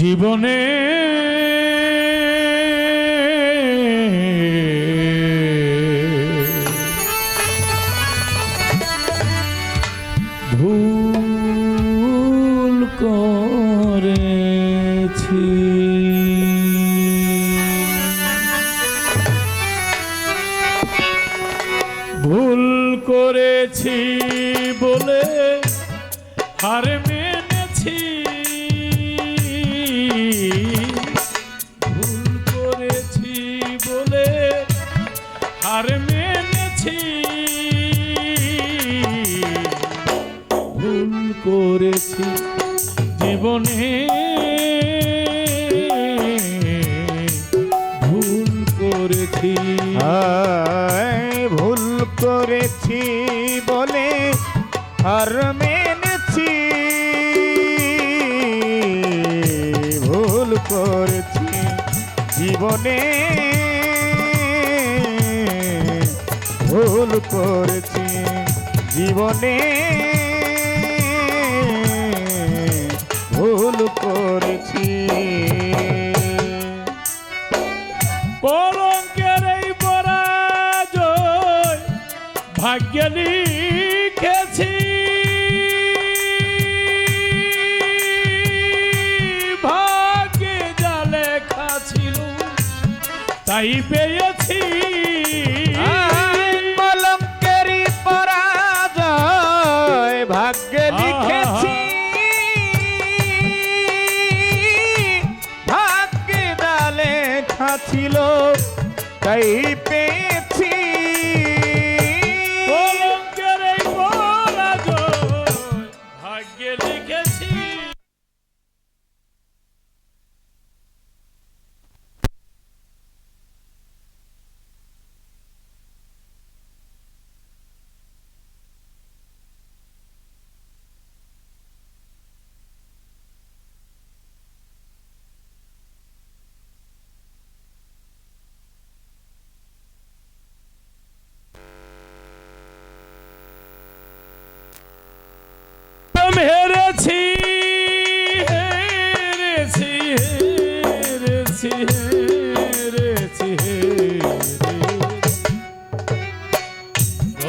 জীবনে ভুল করেছি। ভুল করেছি বলে হার মেনেছি। হার মেনেছি। ভুল করেছি জীবনে। ভুল করেছি। ভুল করেছি বলে হার মেনেছি। ভুল করেছি জীবনে। ভুল করেছি জীবনে। ভুল করেছি। কলঙ্কের এই পরাজয় ভাগ্যে লিখেছি। ভাগ্যে যা লেখা ছিল তাই পেয়েছি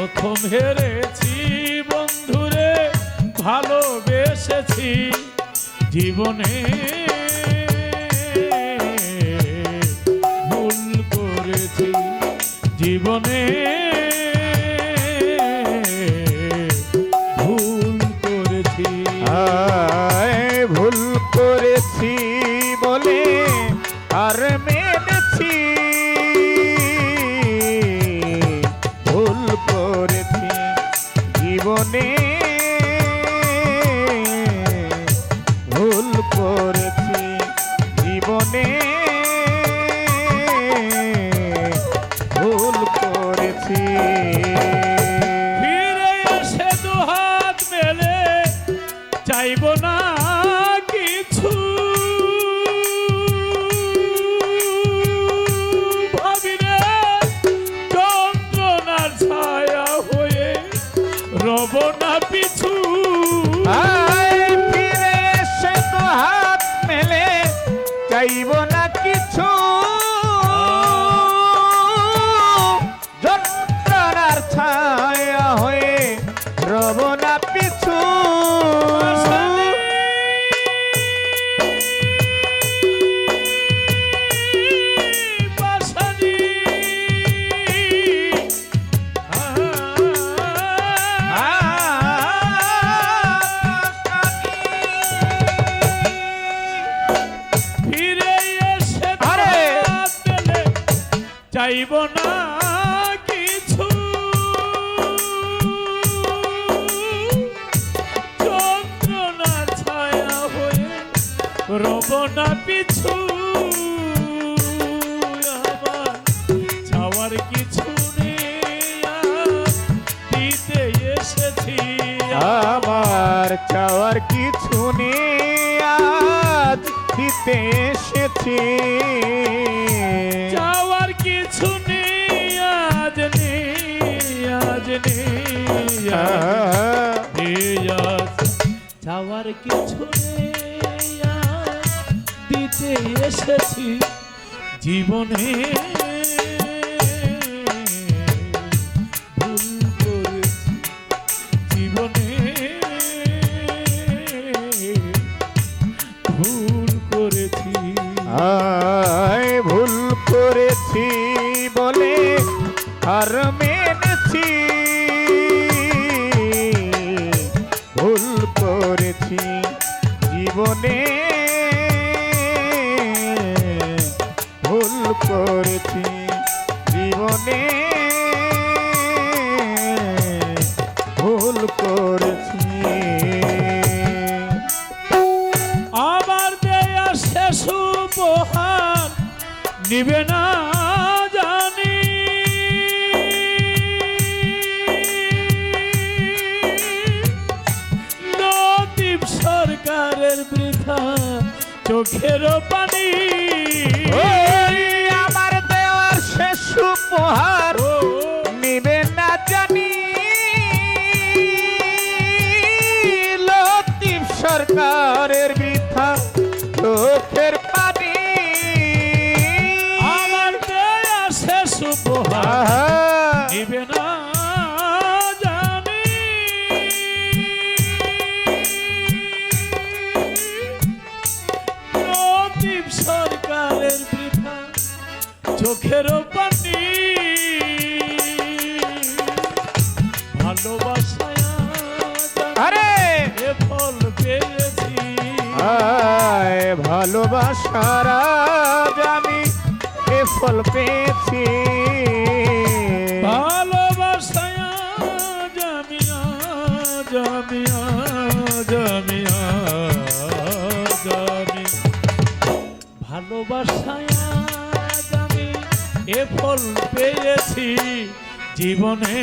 প্রথম হেরেছি বন্ধুরে ভালোবেসেছি জীবনে। ভুল করেছি জীবনে। জীবনে রব না পিছু। ফিরে এসে তো হাত মেলে, চাইব না কিছু। যন্ত্রণার ছায়া হয়ে রব না চাইব না কিছু। না পিছু। আমার চাওয়ার কিছু দিতে এসেছি আমার চাওয়ার কিছু নেই, আজ দিতে এসেছি। চাওয়ার কিছু দিতে এসেছি জীবনে। ভুল করেছি জীবনে। ভুল করেছি জীবনে। ভুল করেছি জীবনে। ভুল করেছি। আমার দেয়া শেষ উপহার নিবে চোখের পানি। আমার দেওয়ার শেষ উপহার। নিবে না জানি। লতিফ সরকারের চোখের পানি। ভালোবাসায় আরে! ফল পেয়েছি। ভালোবাসার আমি এ ফল পেয়েছি। ভালোবাসায় ফল পেয়েছি। জীবনে